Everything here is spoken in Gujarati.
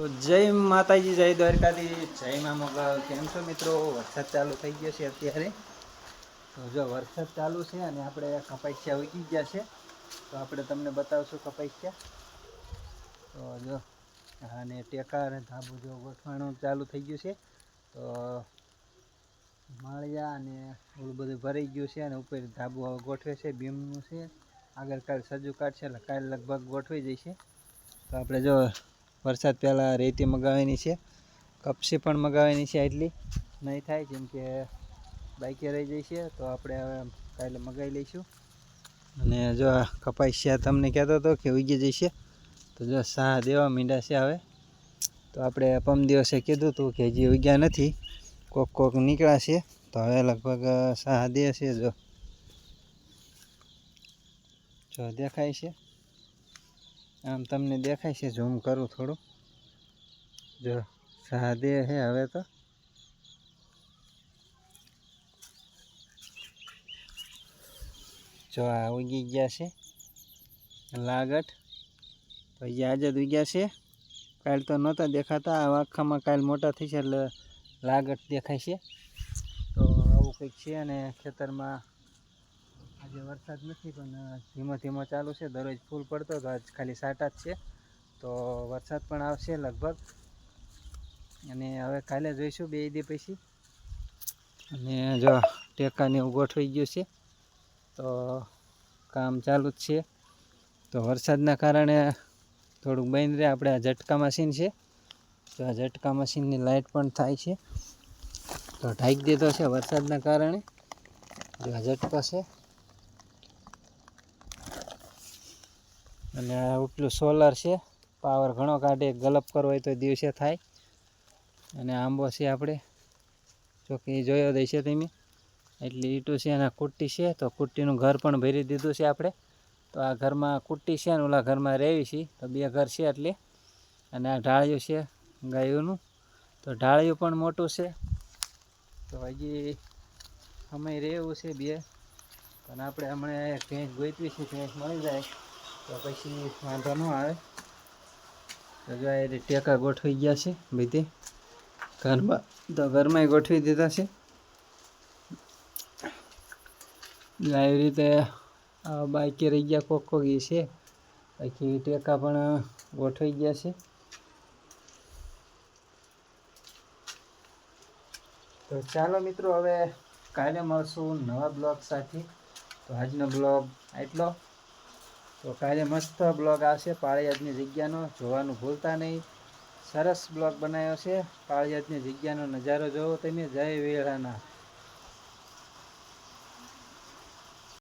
તો જય માતાજી, જય દ્વારકાધીશ. જય મા મોગલ. કેમ છો મિત્રો? વરસાદ ચાલુ થઈ ગયો છે અત્યારે. તો જો વરસાદ ચાલુ છે અને આપણે કપાસિયા ઉગી ગયા છે. તો આપણે તમને બતાવશું કપાસિયા. તો જો અને ટેકા અને ધાબુ જો ગોઠવાનું ચાલુ થઈ ગયું છે. તો માળિયા અને ઓલું બધું ભરાઈ ગયું છે અને ઉપર ધાબુ હવે ગોઠવે છે, બીમનું છે. આગળ કાલ સજુ કાઢશે એટલે કાલ લગભગ ગોઠવાઈ જશે. તો આપણે જો વરસાદ પહેલાં રેતી મગાવવાની છે. કપસી પણ મગાવવાની છે એટલી નહીં થાય જેમ કે બાઈકે રહી જાય છે, તો આપણે હવે કાલે મગાવી લઈશું. અને જો આ છે તમને કહેતો હતો કે ઉગી જશે. તો જો સાહ દેવા મીંડા છે હવે. તો આપણે પમ દિવસે કીધું હતું કે હજી ઉગ્યા નથી. કોક કોક નીકળ્યા છે. તો હવે લગભગ સાહ દે છે જો. જો દેખાય છે. આમ તમને દેખાય છે ઝૂમ કરું થોડું. જો સાદે હે હવે તો. જો આ ઉગી ગયા છે. લાગટ. તો આજે જ ઉગ્યા છે. કાલ તો નહોતા દેખાતા. આ આખામાં કાલ મોટા થઈ છે એટલે લાગટ દેખાય છે. તો આવું કંઈક છે અને ખેતરમાં આજે વરસાદ નથી, પણ ધીમો ધીમો ચાલુ છે. દરરોજ ફૂલ પડતો તો આજ ખાલી સાટા જ છે. તો વરસાદ પણ આવશે લગભગ. અને હવે કાલે જોઈશું બે દી પછી. અને જો ટેકાને એવું ગોઠવાઈ ગયું છે. તો કામ ચાલુ જ છે. તો વરસાદના કારણે થોડુંક બંધ રહે. આપણે આ ઝટકા મશીન છે. તો આ ઝટકા મશીનની લાઇટ પણ થાય છે. તો ઢાંકી દીધો છે વરસાદના કારણે. જો આ ઝટકો છે. અને ઉપલું સોલર છે. પાવર ઘણો કાઢે, ગલપ કરવો હોય તો દિવસે થાય. અને આંબો છે આપણે. ચોકી જોયો દઈ છે તમે. એટલી ઈંટું છે અને કુટ્ટી છે. તો કુટ્ટીનું ઘર પણ ભરી દીધું છે આપણે. તો આ ઘરમાં કુટ્ટી છે ને ઓલા ઘરમાં રહેવી છે. તો બે ઘર છે એટલે. અને આ ઢાળિયું છે ગાયોનું. તો ઢાળિયું પણ મોટું છે. તો હજી સમય રહેવું છે બે. પણ આપણે હમણાં ભેંસ ગોતવી છે ભેંસ મળી જાય. તો પછી વાંધો ન આવે. તો ટેકા ગોઠવી ગયા છે બધી. ઘરમાં, તો ઘરમાં ગોઠવી દીધા છે. આવી રીતે બાઈકે રહી ગયા, કોક કોક છે. બાકી ટેકા પણ ગોઠવી ગયા છે. તો ચાલો મિત્રો, હવે કાલે મળશું નવા બ્લોગ સાથે. તો આજનો બ્લોગ એટલો તો કાલે મસ્ત બ્લોગ આવશે. પાળિયાદની જગ્યાનો જોવાનું ભૂલતા નહીં. સરસ બ્લોગ બનાવ્યો છે. પાળિયાદની જગ્યાનો નજારો જોવો તમે. જય વેળાના